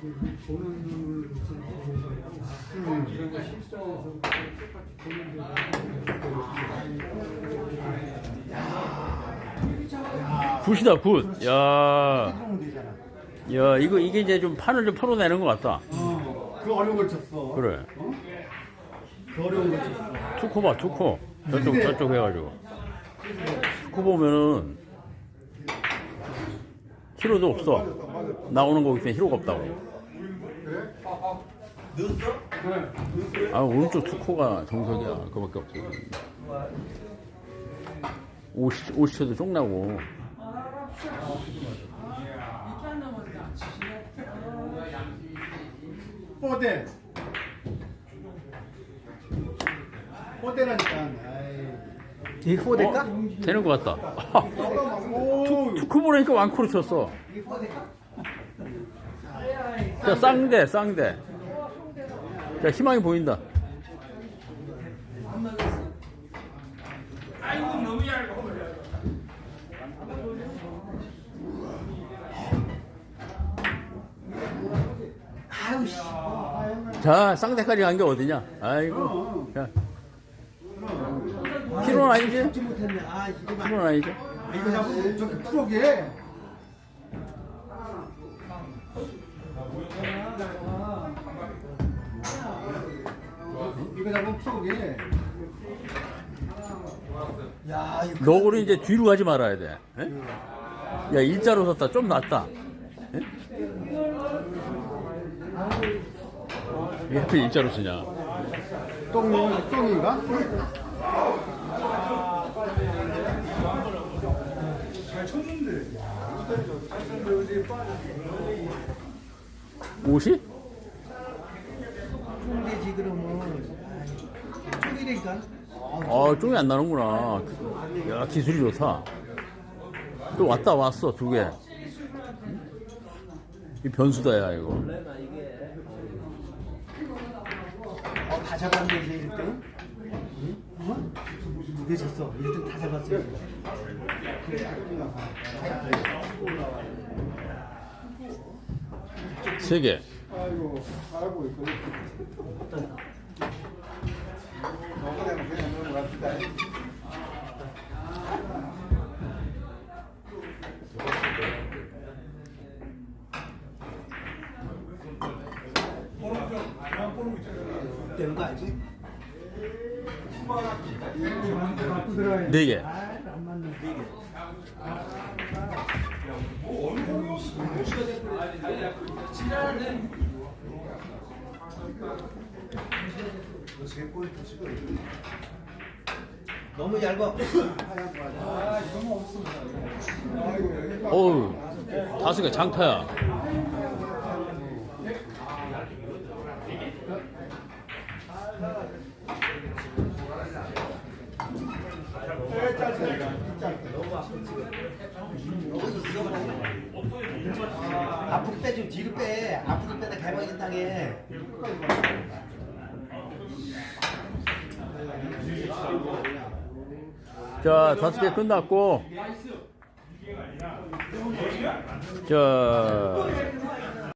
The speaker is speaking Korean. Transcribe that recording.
보는 눈을 보는 거야. 이런 거 실전에서 똑같이 보는 굿이다 굿. 야. 야 이거 이게 이제 좀 판을 좀 풀어내는 것 같다. 어, 그 어려운 걸 쳤어. 그래. 그 어려운 걸 쳤어. 투코 봐 투코. 저쪽 저쪽 해가지고. 투코 보면은 히로도 없어. 나오는 거기 때문에 히로가 없다고. 아 오른쪽 투코가 정석이야. 그밖에 없어. 50, 50초도 쫑나고. 뽀대. 뽀대라니까. 이게 뽀대까? 되는 것 같다. 오. 투코 보니까 완코로 쳤어. 자, 쌍대, 쌍대. 자, 희망이 보인다. 자, 쌍대까지 간 게 어디냐? 아이고. 자. 키로는 아니지? 키로는 아니지? 아, 이거 잡으면 저기 프로게. 이거 잡으면 프로게. 야 이거 너구리 이제 뒤로 가지 말아야 돼. 에? 야, 일자로 섰다. 좀 낫다. 에? 왜 하필 일자로 쓰냐? 똥이 똥인가? 옷이? 똥되지 그러면. 똥이니까. 아, 쫑이 안 나는구나. 야, 기술이 좋다. 또 왔다 왔어, 두 개. 이 변수다, 야, 이거. 어, 다 잡았는데 이제 1등? 응? 어? 늦었어. 1등 다 잡았어. 이제. 세 개. 아이고, 알아보고 있거든. 너보다는 그냥 너무 갑시다. 되는 거 알지? 네 개. 너무 얇아. 어우, 다섯 개 장타야. 앞으로 빼, 좀 뒤로 빼. 앞으로 빼다 개방이 당해. 자, 다섯 개 끝났고. 자,